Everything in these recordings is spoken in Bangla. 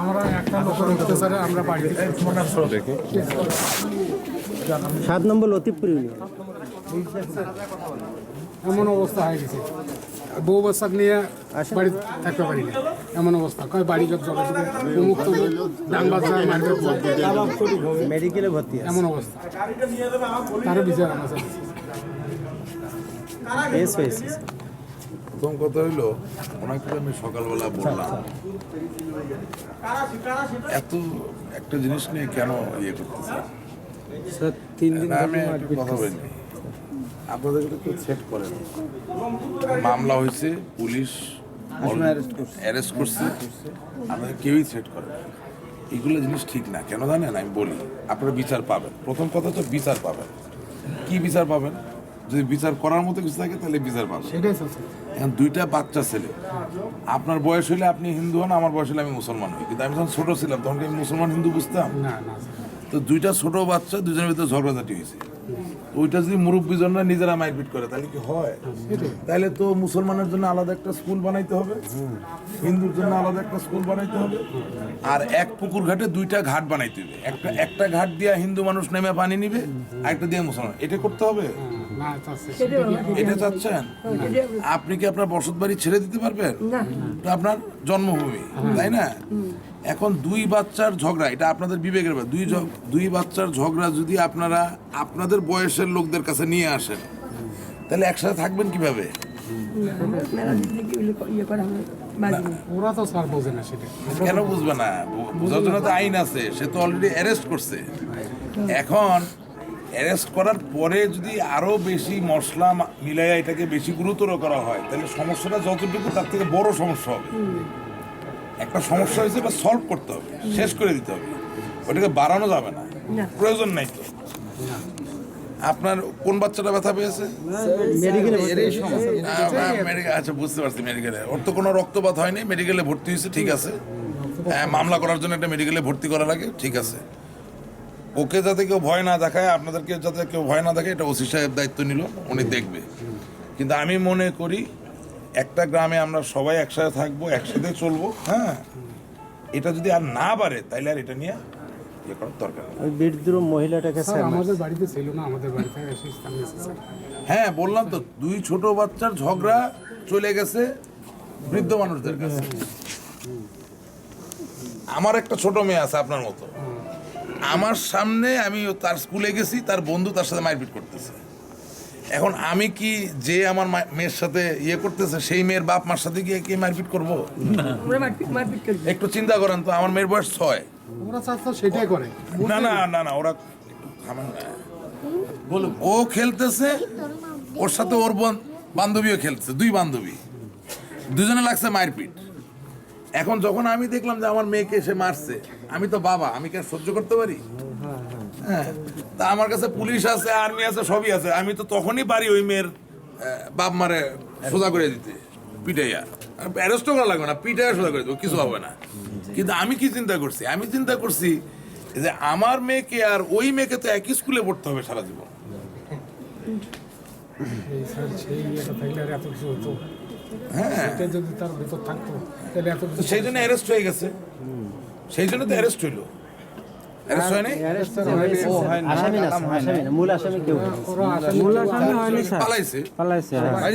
আমরা একটা লোকের অত্যাচারে আমরা বাড়িতে সাত নম্বর লতিফপুর এমন অবস্থা হয়ে গেছে। বউ বাচ্চা নিয়ে বাড়ি থাকতে পারি না এমন অবস্থা। কয় বাড়ি জব অমুক ডান বাচ্চা মেডিকেলে ভর্তি এমন অবস্থা। তারও বিচার আমরা প্রথম কথা হইল ওনাকে আমি সকালবেলা বললাম। এত একটা জিনিস নিয়ে কেন ইয়ে করতেছে? স্যার তিন দিন আমি কথা বলি আপনাদের কেউ সেট করে না। মামলা হয়েছে পুলিশ অ্যারেস্ট করছে। আপনাদের কেউই সেট করে না। এগুলো জিনিস ঠিক না। কেন জানেন? আমি বলি আপনারা বিচার পাবেন। প্রথম কথা তো বিচার পাবেন। কি বিচার পাবেন? যদি বিচার করার মতো কিছু থাকে তাহলে বিচার সেটাই চলছে এখন দুইটা বাচ্চা ছেলে। আপনার বয়স হলে আপনি হিন্দু হন আমার বয়স হলে আমি মুসলমান হই। কিন্তু আমি যখন ছোট ছিলাম তখন কি আমি মুসলমান হিন্দু বুঝতাম? তো দুইটা ছোট বাচ্চা দুজনের ভিতরে ঝগড়াঝাটি হয়েছে। ওইটা যদি মুরব্বীজনরা নিজেরা মারপিট করে তাহলে কি হয়? তাহলে তো মুসলমানের জন্য আলাদা একটা স্কুল বানাইতে হবে। হিন্দুর জন্য আলাদা একটা স্কুল বানাইতে হবে। আর এক পুকুর ঘাটে দুইটা ঘাট বানাইতে হবে। একটা একটা ঘাট দিয়ে হিন্দু মানুষ নেমে পানি নিবে একটা দিয়ে মুসলমান। এটা করতে হবে? এটা চাচ্ছেন আপনি কি আপনার বসত বাড়ি ছেড়ে দিতে পারবেন তো আপনার জন্মভূমি তাই না এখন দুই বাচ্চার ঝগড়া এটা আপনাদের বিবেকের ব্যাপার দুই দুই বাচ্চার ঝগড়া যদি আপনারা আপনাদের বয়সের লোকদের কাছে নিয়ে আসেন তাহলে একসাথে থাকবেন কীভাবে ইয়ে হয়। ওরা তো স্যার বোঝে না সেটা কেন বুঝবে না বোঝার জন্য তো আইন আছে সে তো অলরেডি অ্যারেস্ট করছে এখন অ্যারেস্ট করার পরে যদি আরও বেশি মশলা মিলাইয়া এটাকে বেশি গুরুতর করা হয় তাহলে সমস্যাটা যতটুকু তার থেকে বড় সমস্যা হবে। একটা সমস্যা হয়েছে এটা সলভ করতে হবে শেষ করে দিতে হবে। ওটাকে বাড়ানো যাবে না। প্রয়োজন নাই তো। আপনার কোন বাচ্চাটা ব্যথা পেয়েছে? মেডিকেলে আহ, মেডিকেল আচ্ছা বুঝতে পারছি মেডিকেলে ওর তো কোনো রক্তপাত হয়নি মেডিকেলে ভর্তি হয়েছে ঠিক আছে। হ্যাঁ, মামলা করার জন্য একটা মেডিকেলে ভর্তি করা লাগে ঠিক আছে। ওকে যাতে কেউ ভয় না দেখায় আপনাদেরকে যাতে কেউ ভয় না দেখায় এটা ওসি সাহেব দায়িত্ব নিল উনি দেখবে। কিন্তু আমি মনে করি একটা গ্রামে আমরা সবাই একসাথে থাকব একসাথে চলবো হ্যাঁ? এটা যদি আর না বাড়ে তাইলে আর এটা নিয়ে ইয়ে করার দরকার। ওই বীরদ্রু মহিলাটাকে স্যার আমাদের বাড়িতে ছিল না আমাদের বাড়িতে হ্যাঁ বললাম তো দুই ছোট বাচ্চার ঝগড়া চলে গেছে বৃদ্ধ মানুষদের কাছে। আমার একটা ছোট মেয়ে আছে আপনার মতো। আমার সামনে আমি তার স্কুলে গেছি তার বন্ধু তার সাথে মারপিট করতেছে। এখন আমি কি যে আমার মেয়ের সাথে ইয়ে করতেছে সেই মেয়ের বাপ মার সাথে গিয়ে কি মারপিট করব? আমরা মারপিট মারপিট করি একটু চিন্তা করেন তো আমার মেয়ের বয়স ছয়। সেটাই করে। না না না না ওরা ও খেলতেছে ওর সাথে ওর বোন- বান্ধবীও খেলছে দুই বান্ধবী। দুজনে লাগছে মারপিট। এখন যখন আমি দেখলাম যে আমার মেয়েকে সে মারছে আমি তো বাবা আমি কি আর সহ্য করতে পারি? হ্যাঁ তা আমার কাছে পুলিশ আছে আর্মি আছে সবই আছে। আমি তো তখনই পারি ওই মেয়ের বাপ মারে সোজা করে দিতে পিটাইয়া। অ্যারেস্টও করা লাগবে না পিটাইয়া সোজা করে দেবো কিছু হবে না। কিন্তু আমি কি চিন্তা করছি? আমি চিন্তা করছি যে আমার মেয়েকে আর ওই মেয়েকে তো একই স্কুলে পড়তে হবে সারা জীবন। হ্যাঁ। সেই জন্য অ্যারেস্ট হয়ে গেছে। সেই জন্য তো অ্যারেস্ট হইল।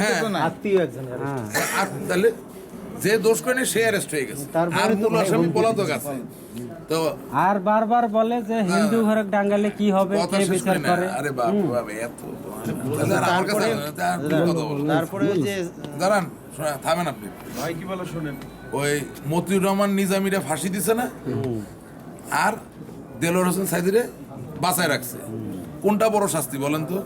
হ্যাঁ যে দোষ করেনি সে অ্যারেস্ট হয়ে গেছে। তারপরে আর মূল আসামি পলাতক আছে। তো আর বারবার বলে যে হিন্দু ঘরে ডাঙ্গালে কি হবে কে বিচার করে? আরে বাপ এত? তারপরে যে দাঁড়ান থামেন আপনি। ভাই কি বলে শুনেন। ওই মতিউর রহমান নিজামিরা ফাঁসি দিছে না? আর দেলোর হোসেন সাইদিরে বাঁচায় রাখছে। কোনটা বড় শাস্তি বলেন তো?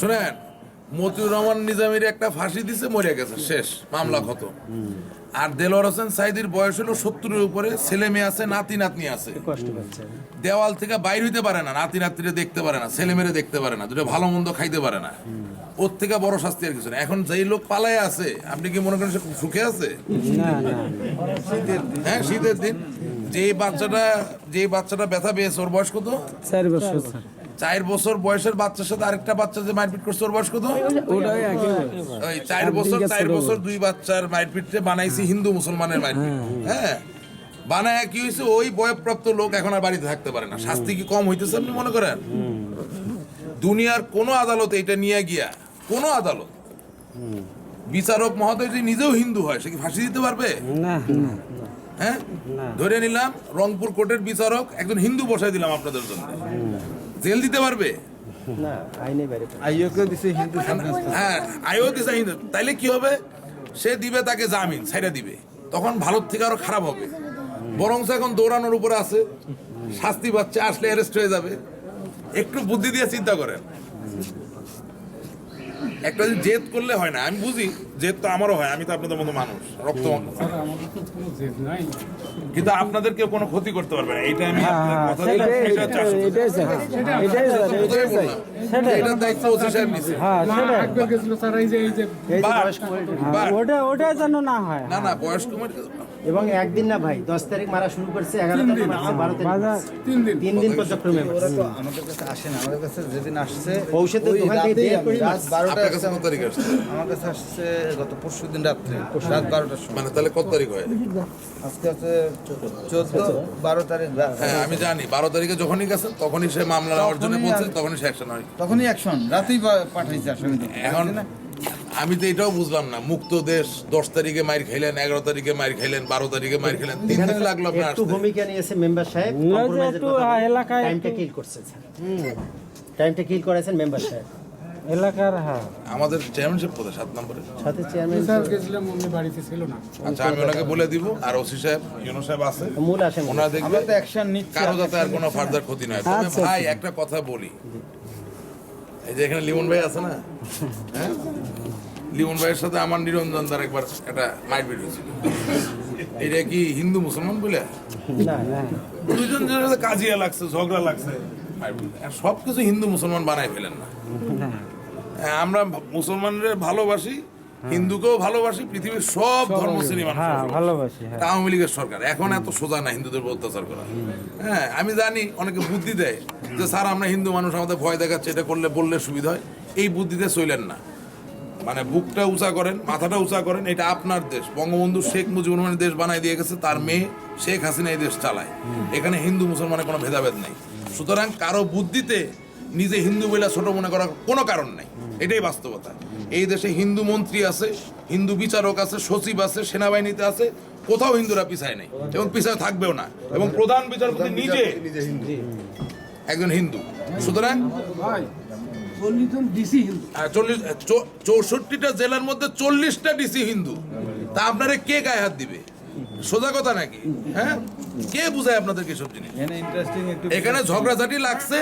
শোনেন শুনেন মতিউর রহমান নিজামির একটা ফাঁসি দিছে মরে গেছে শেষ মামলা কত আর দেলোয়ার হোসেন সাইদির বয়স হলো সত্তরের উপরে ছেলে মেয়ে আছে নাতি নাতনি আছে। দেওয়াল থেকে বাইর হইতে পারে না নাতি নাতিরে দেখতে পারে না ছেলে মেরে দেখতে পারে না দুটো ভালো মন্দ খাইতে পারে না। ওর থেকে বড় শাস্তি আর কিছু না। এখন যেই লোক পালায় আছে আপনি কি মনে করেন সে খুব সুখে আছে? না না। হ্যাঁ শীতের দিন। যে বাচ্চাটা যে বাচ্চাটা ব্যথা পেয়েছে ওর বয়স কত? চার বছর। স্যার চার বছর বয়সের বাচ্চার সাথে আরেকটা বাচ্চা যে মারপিট করছে ওর বয়স কত? ওই চার বছর চার বছর দুই বাচ্চার মারপিটে বানাইছি হিন্দু মুসলমানের মারপিট হ্যাঁ। বানায় কি হয়েছে ওই বয়প্রাপ্ত লোক এখন আর বাড়িতে থাকতে পারে না। শাস্তি কি কম হইতেছে আপনি মনে করেন? দুনিয়ার কোনো আদালতে এটা নিয়ে গিয়া কোনো আদালত বিচারক মহোদয় যদি নিজেও হিন্দু হয় সে কি ফাঁসি দিতে পারবে? হ্যাঁ? ধরে নিলাম রংপুর কোর্টের বিচারক একজন হিন্দু বসাই দিলাম আপনাদের জন্য। জেল দিতে পারবে? হ্যাঁ আইও দিছে হিন্দু। তাইলে কি হবে? সে দিবে তাকে জামিন ছাইরা দিবে। তখন ভালোর থেকে আরও খারাপ হবে। বরং এখন দৌড়ানোর উপরে আছে। শাস্তি পাচ্ছে আসলে অ্যারেস্ট হয়ে যাবে। একটু বুদ্ধি দিয়ে চিন্তা করেন। একটা জেদ করলে হয় না আমি বুঝি জেদ তো আমারও হয় আমি তো আপনাদের মতো মানুষ রক্ত কিন্তু আপনাদের কেউ কোনো ক্ষতি করতে পারবে না এটা আমি কথা দিলাম এটা হচ্ছে। আসল এটাই স্যার এটাই স্যার প্রথমেই দায়িত্ব ওসি সাহেব নিছে। হ্যাঁ সেটাই। একবার গেছিল স্যার এই যে এই যে এই যে বাট, বয়স্ক ওটা ওটা যেন না হয়। না না বয়স্ক মানে- এবং একদিন না ভাই দশ তারিখ মারা শুরু করছে এগারো তারিখ মারছে বারো তারিখ। তিন দিন। তিন দিন পর্যক্রমে মারছে। তো আমাদের কাছে আসে না আমাদের কাছে যেদিন আসছে ঔষধের দোকান থেকে বের আমি- রাত বারোটা কাছে কত তারিখ আসছে? আমার কাছে আসছে গত পরশু দিন রাত্রে রাত বারোটার সময়। মানে তাহলে কত তারিখ হয়? আজকে হচ্ছে চোদ্দ বারো তারিখ হ্যাঁ আমি জানি বারো তারিখে যখনই গেছেন তখনই সে মামলা জন্য তখনই বলছে আর- তখনই সে অ্যাকশন হয়। তখনই অ্যাকশন রাতেই পাঠাইছে এখন আমি তো এটাও বুঝলাম না। মুক্ত দেশ দশ তারিখে মাইর খাইলেন এগারো তারিখে মাইর খাইলেন বারো তারিখে মাইর খাইলেন তিন দিন লাগল আপনার একটু ভূমিকা নিয়েছে মেম্বার সাহেব না, একটু, হ্যাঁ, এলাকায় টাইমটা কিল করছে টাইমটা কিল করেছেন মেম্বার সাহেব। এলাকার হ্যাঁ। আমাদের চেয়ারম্যানশিপ কোথায়? সাত নম্বরে। সাথে চেয়ারম্যান স্যার গেছিলাম উনি বাড়িতে ছিল না। আচ্ছা আমি ওনাকে বলে দিব আর ওসি সাহেব ইউনো সাহেব আছে। মূল আসামি ওনারা দেখবে আমরা তো অ্যাকশন নিচ্ছি কারও যাতে আর কোনো ফার্দার ক্ষতি নয়। তবে ভাই একটা কথা বলি। এই যে এখানে লিমন ভাই আছে না? হ্যাঁ? লিমন ভাইয়ের সাথে আমার নিরঞ্জন দার একবার একটা মারপিট হয়েছিল এটা কি হিন্দু মুসলমান বলে? না না। দুইজন জনের সাথে কাজিয়া লাগছে ঝগড়া লাগছে। সব কিছু হিন্দু মুসলমান বানাই ফেলেন না। হ্যাঁ, আমরা মুসলমানদের ভালোবাসি হিন্দুকেও ভালোবাসি পৃথিবীর সব ধর্ম শ্রেণি মানুষ হ্যাঁ ভালোবাসি হ্যাঁ। আওয়ামী লীগের সরকার। এখন এত সোজা না হিন্দুদের অত্যাচার করা। হ্যাঁ আমি জানি অনেকে বুদ্ধি দেয় যে স্যার আমরা হিন্দু মানুষ আমাদের ভয় দেখাচ্ছে এটা করলে বললে সুবিধা হয়। এই বুদ্ধিতে চইলেন না। মানে বুকটা উঁচা করেন মাথাটা উঁচা করেন এটা আপনার দেশ। বঙ্গবন্ধু শেখ মুজিবুর রহমানের দেশ বানাই দিয়ে গেছে তার মেয়ে শেখ হাসিনা এই দেশ চালায়। এখানে হিন্দু মুসলমানের কোনো ভেদাভেদ নেই। সুতরাং কারও বুদ্ধিতে নিজে হিন্দু বলে ছোট মনে করার কোনো কারণ নেই। এটাই বাস্তবতা। এই দেশে হিন্দু মন্ত্রী আছে হিন্দু বিচারক আছে সচিব আছে সেনাবাহিনীতে আছে কোথাও হিন্দুরা পিছায় নেই। এবং পিছায় থাকবেও না। এবং প্রধান বিচারপতি নিজে একজন হিন্দু। সুতরাং চৌষট্টিটা জেলার মধ্যে চল্লিশটা ডিসি হিন্দু। তা আপনারা কে গায়ে হাত দিবে? সোজা কথা নাকি? হ্যাঁ? কে বুঝায় আপনাদেরকে সব জিনিস? এখানে ইন্টারেস্টিং একটু এখানে ঝগড়াঝাটি লাগছে।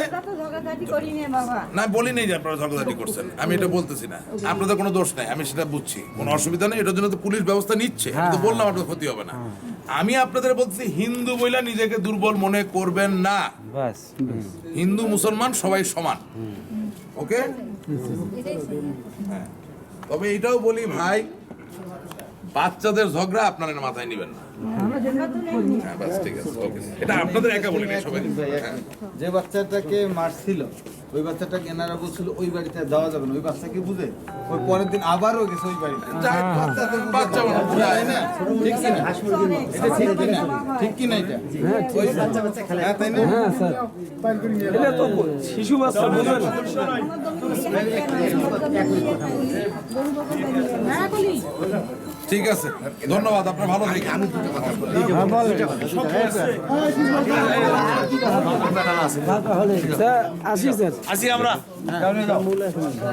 না বলি নেই যে আপনারা ঝগড়াঝাটি করছেন। আমি এটা বলতেছি না। আপনাদের কোনো দোষ নাই আমি সেটা বুঝছি। কোনো অসুবিধা নেই এটার জন্য তো পুলিশ ব্যবস্থা নিচ্ছে। আমি তো বললাম আপনার ক্ষতি হবে না। আমি আপনাদের বলছি হিন্দু বইলা নিজেকে দুর্বল মনে করবেন না। হিন্দু মুসলমান সবাই সমান। ওকে হ্যাঁ। তবে এটাও বলি, ভাই, বাচ্চাদের ঝগড়া আপনারা মাথায় নিবেন না হ্যাঁ ঠিক এটা আপনাদের একা বলি সবাই। যে বাচ্চাটাকে মারছিল ওই বাচ্চাটা এনারা বলছিল ওই বাড়িতে দেওয়া যাবে না। ওই বাচ্চাকে বুঝে? ওই পরের দিন আবারও গেছে ওই বাড়িতে। বাচ্চা না? ঠিক কি না। এটা ঠিক কি কি বাচ্চা বাচ্চা হ্যাঁ হ্যাঁ শিশু বাচ্চা হ্যাঁ আছে ধন্যবাদ আপনার ভালো থাকেন। আমি হ্যাঁ বলে। স্যার আসি স্যার। মূল আসামি